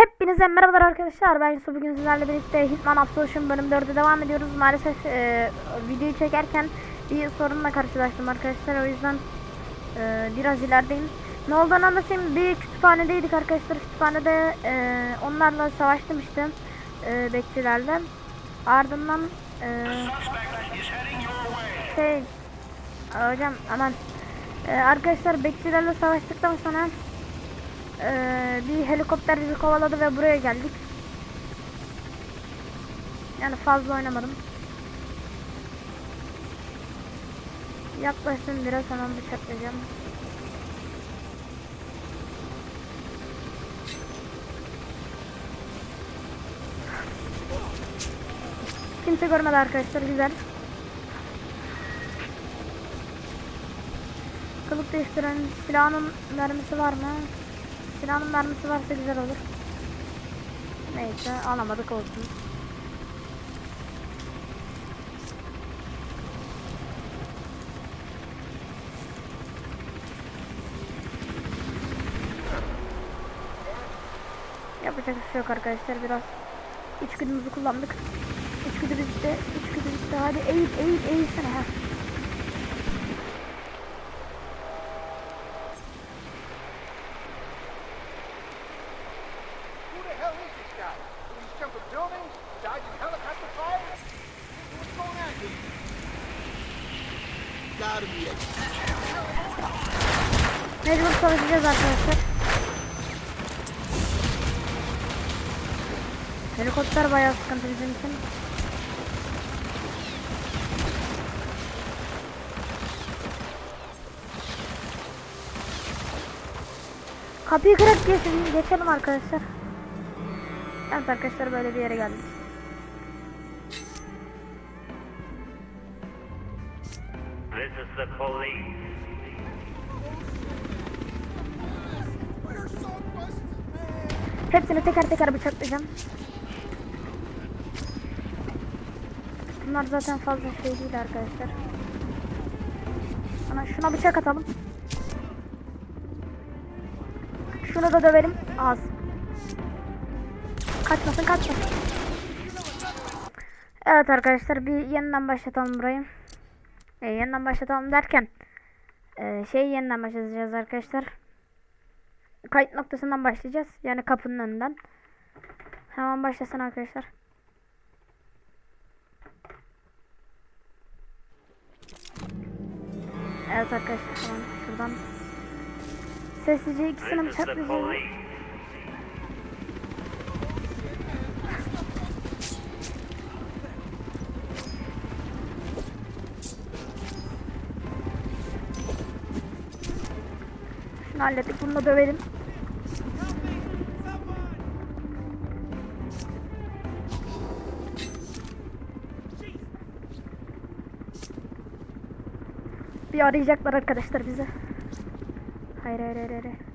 Hepinize merhabalar arkadaşlar. Ben Yusuf. Bugün sizlerle birlikte Hitman Absolution bölüm 4'e devam ediyoruz. Maalesef e, videoyu çekerken bir sorunla karşılaştım arkadaşlar. O yüzden e, biraz ilerideyim. Ne olduğunu anlatayım. Bir kütüphanedeydik arkadaşlar. Kütüphanede e, onlarla savaştım işte. E, bekçilerle. Ardından e, şey hocam aman E, arkadaşlar bekçilerle savaştıktan sonra ee, bir helikopter bizi kovaladı ve buraya geldik. Yani fazla oynamadım. Yaklaşsın biraz hemen bıçaklayacağım. Kimse görmedi arkadaşlar güzel. Kılık değiştiren silahının mermisi var mı? Silahın mermisi varsa güzel olur. Neyse alamadık olsun. Yapacak bir şey yok arkadaşlar biraz içgüdümüzü kullandık. İçgüdü bitti, içgüdü bitti. Hadi eğil, eğil, eğilsene ha. Mecbur savaşacağız arkadaşlar. Helikopter bayağı sıkıntı bizim için. Kapıyı kırarak geçelim, geçelim arkadaşlar. Evet arkadaşlar böyle bir yere geldik. This is the police. Hepsini teker teker bıçaklayacağım. Bunlar zaten fazla şey değil arkadaşlar. Ana şuna bıçak atalım. Şunu da dövelim. Az. Kaçmasın kaçmasın. Evet arkadaşlar bir yeniden başlatalım burayı. E, yeniden başlatalım derken e, şey yeniden başlayacağız arkadaşlar. Kayıt noktasından başlayacağız. Yani kapının önünden. Hemen başlasın arkadaşlar. Evet arkadaşlar hemen şuradan sessizce ikisini This Şunu hallettik. Bunu dövelim. Bir arayacaklar arkadaşlar bizi. Hayır hayır hayır hayır.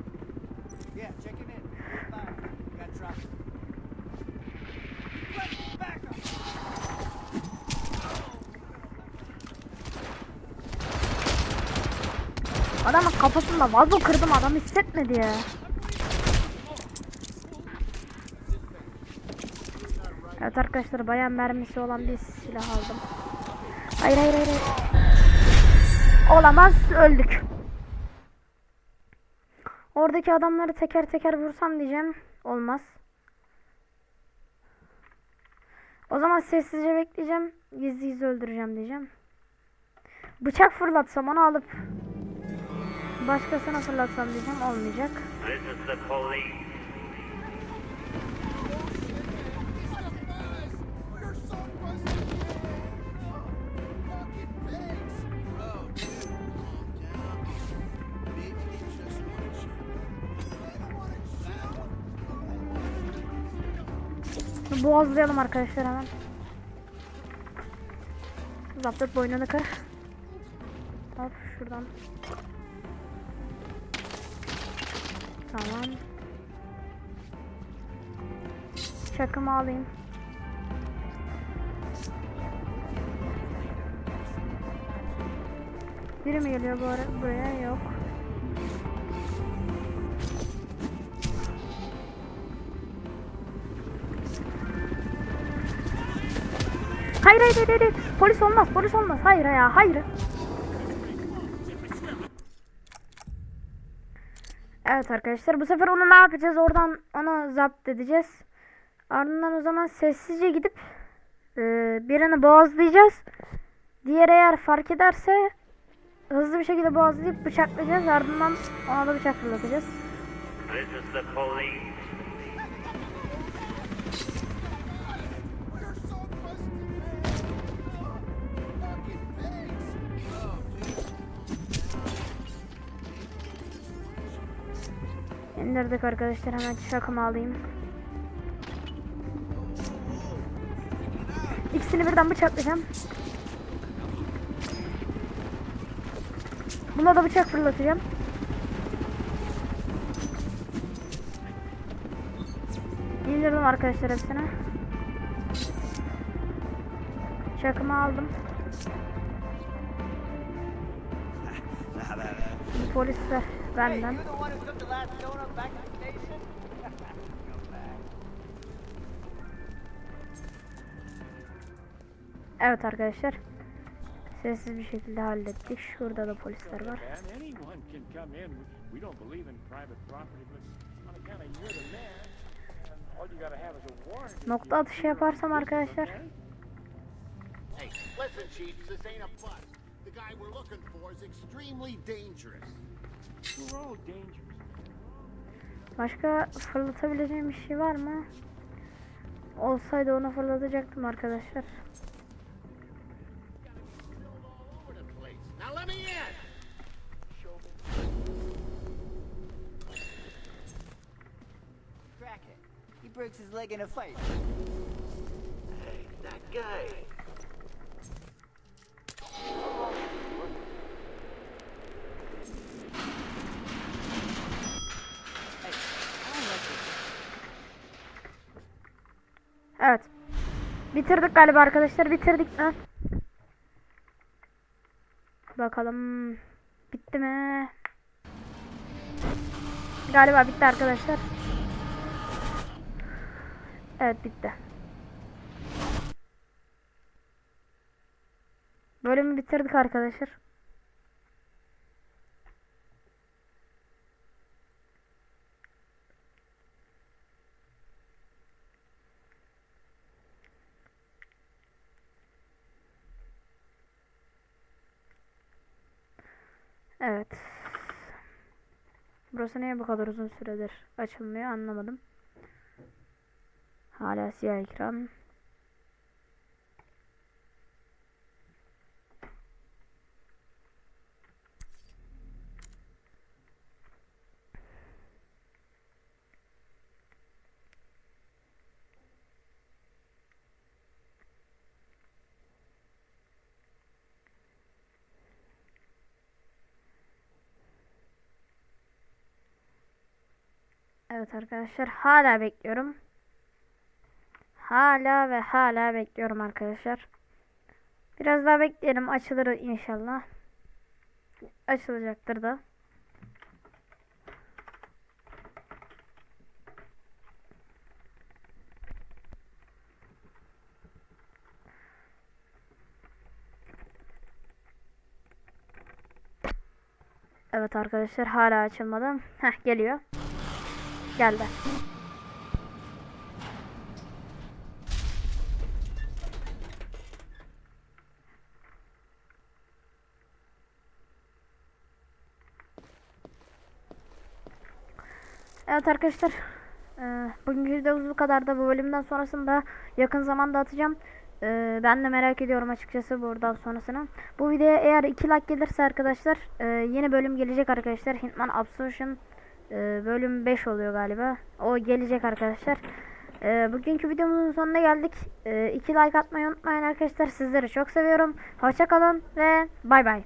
Adamın kafasında vazo kırdım adam hissetmedi ya. Evet arkadaşlar bayağı mermisi olan bir silah aldım. Hayır hayır hayır. hayır. Olamaz öldük. Oradaki adamları teker teker vursam diyeceğim. Olmaz. O zaman sessizce bekleyeceğim. Gizli gizli öldüreceğim diyeceğim. Bıçak fırlatsam onu alıp Başkasına fırlatsam diyeceğim olmayacak. Boğazlayalım arkadaşlar hemen. Zaptık boynunu kır. Hop şuradan. Tamam. Çakımı alayım. Biri mi geliyor bu ara buraya? Yok. Hayır hayır hayır hayır. Polis olmaz polis olmaz. Hayır ya hayır. hayır. Evet arkadaşlar bu sefer onu ne yapacağız? Oradan onu zapt edeceğiz. Ardından o zaman sessizce gidip e, birini boğazlayacağız. Diğer eğer fark ederse hızlı bir şekilde boğazlayıp bıçaklayacağız. Ardından ona da bıçak fırlatacağız. İndirdik arkadaşlar hemen şakımı alayım. İkisini birden bıçaklayacağım. Buna da bıçak fırlatacağım. İndirdim arkadaşlar hepsini. Çakımı aldım. Bu Polis de benden. Evet arkadaşlar. Sessiz bir şekilde hallettik. Şurada da polisler var. Nokta atışı yaparsam arkadaşlar. listen, Chief, this ain't a bust. The guy we're looking for is extremely dangerous. Başka fırlatabileceğim bir şey var mı? Olsaydı onu fırlatacaktım arkadaşlar. Breaks his leg in a fight. That guy. Hey, I don't like it. Evet. Bitirdik galiba arkadaşlar. Bitirdik mi? Bakalım. Bitti mi? Galiba bitti arkadaşlar. Evet bitti. Bölümü bitirdik arkadaşlar. Evet. Burası niye bu kadar uzun süredir açılmıyor anlamadım. Hala siyah ekran. Evet arkadaşlar hala bekliyorum. Hala ve hala bekliyorum arkadaşlar. Biraz daha bekleyelim açılır inşallah. Açılacaktır da. Evet arkadaşlar hala açılmadı. Heh geliyor. Geldi. Evet arkadaşlar. eee, Bugünkü videomuz bu kadar da bu bölümden sonrasında yakın zamanda atacağım. Eee, ben de merak ediyorum açıkçası buradan sonrasını. Bu videoya eğer 2 like gelirse arkadaşlar eee, yeni bölüm gelecek arkadaşlar. Hitman Absolution eee, bölüm 5 oluyor galiba. O gelecek arkadaşlar. Eee, bugünkü videomuzun sonuna geldik. 2 like atmayı unutmayın arkadaşlar. Sizleri çok seviyorum. Hoşça kalın ve bay bay.